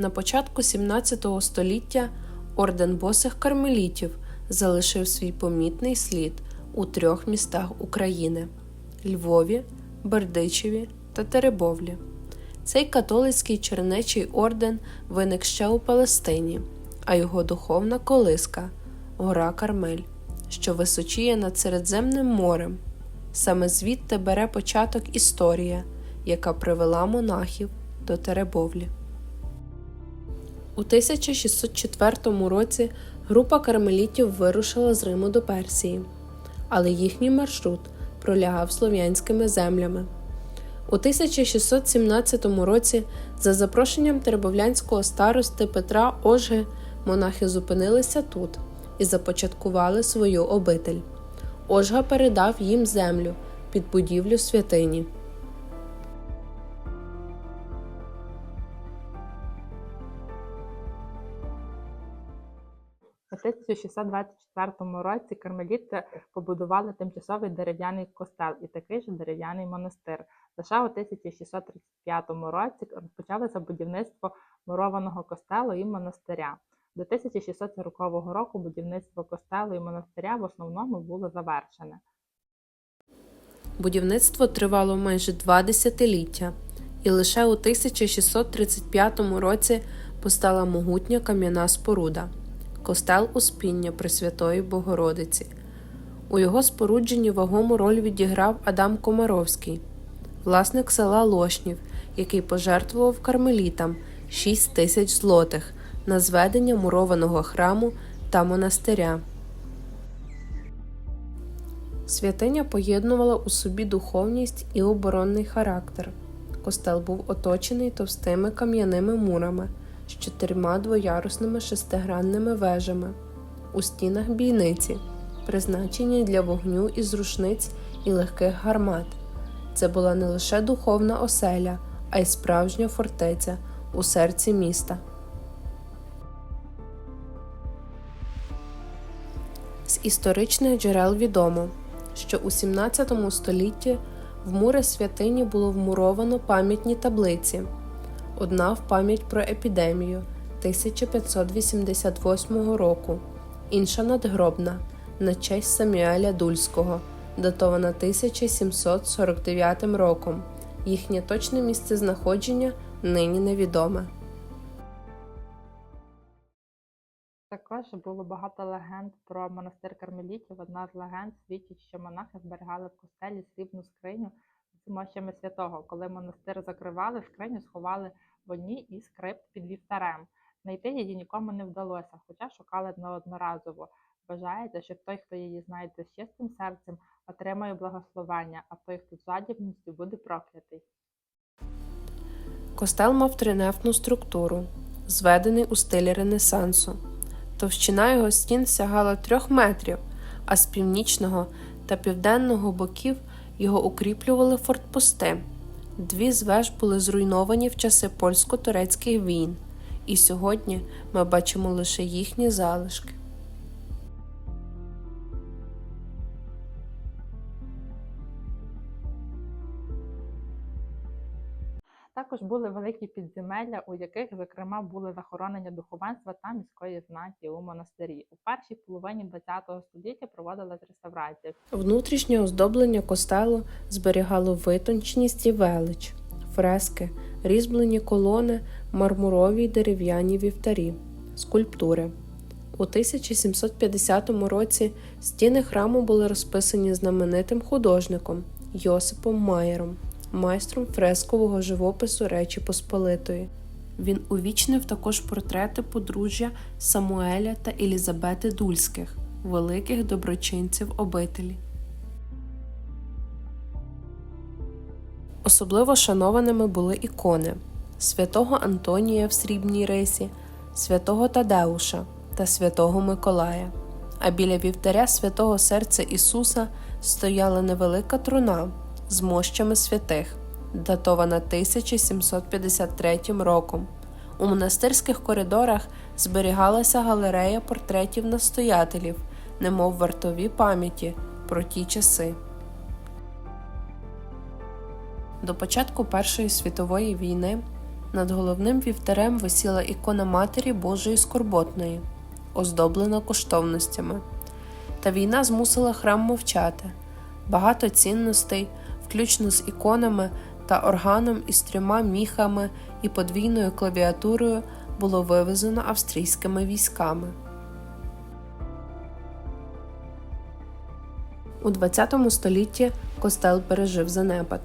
На початку 17 століття орден босих кармелітів залишив свій помітний слід у трьох містах України Львові, Бердичеві та Теребовлі. Цей католицький чернечий орден виник ще у Палестині, а його духовна колиска гора Кармель, що височіє над Середземним морем. Саме звідти бере початок історія, яка привела монахів до Теребовлі. У 1604 році група кармелітів вирушила з Риму до Персії, але їхній маршрут пролягав слов'янськими землями. У 1617 році, за запрошенням теребовлянського старости Петра Ожги, монахи зупинилися тут і започаткували свою обитель. Ожга передав їм землю під будівлю святині. 1624 році кармеліти побудували тимчасовий дерев'яний костел і такий же дерев'яний монастир. Лише у 1635 році розпочалося будівництво мурованого костелу і монастиря. До 1640 року будівництво костелу і монастиря в основному було завершене. Будівництво тривало майже два десятиліття, і лише у 1635 році постала могутня кам'яна споруда костел Успіння Пресвятої Богородиці. У його спорудженні вагому роль відіграв Адам Комаровський, власник села Лошнів, який пожертвував кармелітам 6 тисяч злотих на зведення мурованого храму та монастиря. Святиня поєднувала у собі духовність і оборонний характер. Костел був оточений товстими кам'яними мурами з чотирма двоярусними шестигранними вежами. У стінах бійниці, призначені для вогню із рушниць і легких гармат. Це була не лише духовна оселя, а й справжня фортеця у серці міста. З історичних джерел відомо, що у 17 столітті в мури святині було вмуровано пам'ятні таблиці. Одна в пам'ять про епідемію 1588 року, інша надгробна на честь Самюеля Дульського, датована 1749 роком. Їхнє точне місце знаходження нині невідоме. Також було багато легенд про монастир кармелітів. Одна з легенд свідчить, що монахи зберігали в костелі срібну скриню з мощами святого. Коли монастир закривали, скриню сховали в одній із крипт під вівтарем. Знайти її нікому не вдалося, хоча шукали неодноразово. Вважається, що той, хто її знайде з чистим серцем, отримає благословення, а той, хто з жадібністю, буде проклятий. Костел мав тринефну структуру, зведений у стилі Ренесансу. Товщина його стін сягала трьох метрів, а з північного та південного боків його укріплювали фортпости. Дві з веж були зруйновані в часи польсько-турецьких війн, і сьогодні ми бачимо лише їхні залишки. Також були великі підземелля, у яких, зокрема, були захоронення духовенства та міської знаті у монастирі. У першій половині ХХ століття проводилась реставрація. Внутрішнє оздоблення костелу зберігало витонченість і велич, фрески, різьблені колони, мармурові й дерев'яні вівтарі, скульптури. У 1750 році стіни храму були розписані знаменитим художником Йосипом Майером, майстром фрескового живопису Речі Посполитої. Він увічнив також портрети подружжя Самуеля та Елізабети Дульських, великих доброчинців обителі. Особливо шанованими були ікони святого Антонія в срібній рисі, святого Тадеуша та святого Миколая. А біля вівтаря святого серця Ісуса стояла невелика труна з мощами святих, датована 1753 роком. У монастирських коридорах зберігалася галерея портретів настоятелів, немов вартові пам'яті про ті часи. До початку Першої світової війни Над головним вівтарем висіла ікона Матері Божої Скорботної, оздоблена коштовностями. Та війна змусила храм мовчати. Багато цінностей, включно з іконами та органом із трьома міхами і подвійною клавіатурою, було вивезено австрійськими військами. У ХХ столітті костел пережив занепад.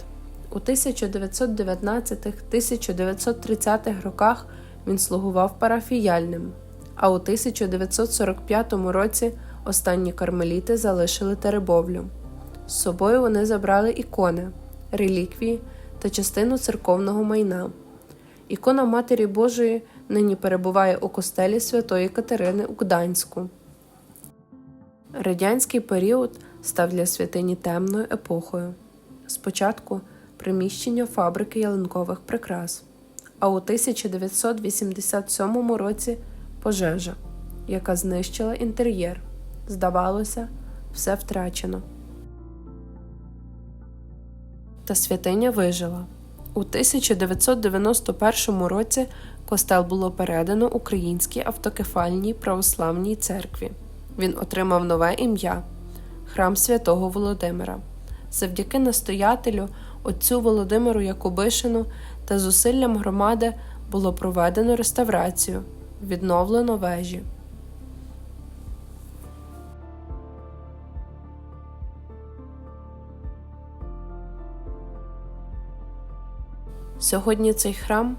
У 1919-1930 роках він слугував парафіяльним, а у 1945 році останні кармеліти залишили Теребовлю. З собою вони забрали ікони, реліквії та частину церковного майна. Ікона Матері Божої нині перебуває у костелі Святої Катерини у Гданську. Радянський період став для святині темною епохою. Спочатку приміщення фабрики ялинкових прикрас, а у 1987 році пожежа, яка знищила інтер'єр. Здавалося, все втрачено. Та святиня вижила. У 1991 році костел було передано Українській автокефальній православній церкві. Він отримав нове ім'я Храм Святого Володимира. Завдяки настоятелю, отцю Володимиру Якубишину та зусиллям громади було проведено реставрацію, відновлено вежі. Сьогодні цей храм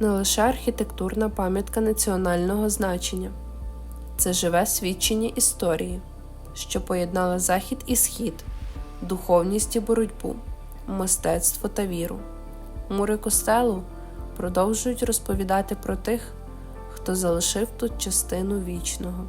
не лише архітектурна пам'ятка національного значення, це живе свідчення історії, що поєднала захід і схід, духовність і боротьбу, мистецтво та віру. Мури костелу продовжують розповідати про тих, хто залишив тут частину вічного.